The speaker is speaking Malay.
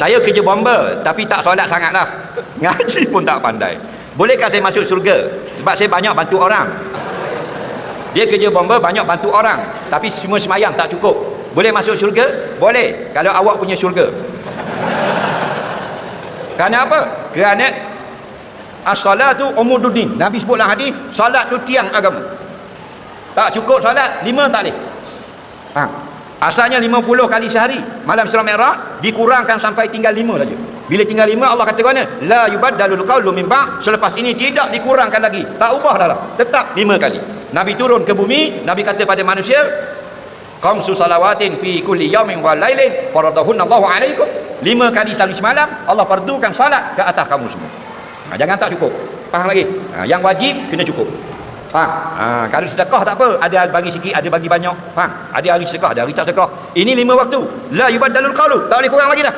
saya kerja bomber tapi tak solat sangat lah ngaji pun tak pandai. Bolehkah saya masuk syurga? Sebab saya banyak bantu orang. Dia kerja bomber banyak bantu orang. Tapi semua semayang tak cukup. Boleh masuk syurga? boleh. Kalau awak punya syurga. Kerana apa? kerana as-salatu umududdin. Nabi sebutlah hadis salat tu tiang agama. Tak cukup salat lima tak boleh. Ha. Asalnya 50 kali sehari malam surah merah dikurangkan sampai tinggal lima saja bila tinggal lima Allah kata mana la yubaddalul qawlu min selepas ini tidak dikurangkan lagi tak ubah dah lah tetap lima kali Nabi turun ke bumi Nabi kata pada manusia Qamsu salawatin fi kulli yawmin wa lailin faradahunna Allahu alaikum. Lima kali sehari semalam Allah fardukan salat ke atas kamu semua. Ha, jangan tak cukup. Faham lagi? Ha, yang wajib kena cukup. Faham? Ha, kalau sedekah tak apa, ada bagi sikit, ada bagi banyak. Faham? Ada hari sedekah, ada hari tak sedekah. Ini lima waktu. La yubaddalul qawlu. Tak boleh kurang lagi dah.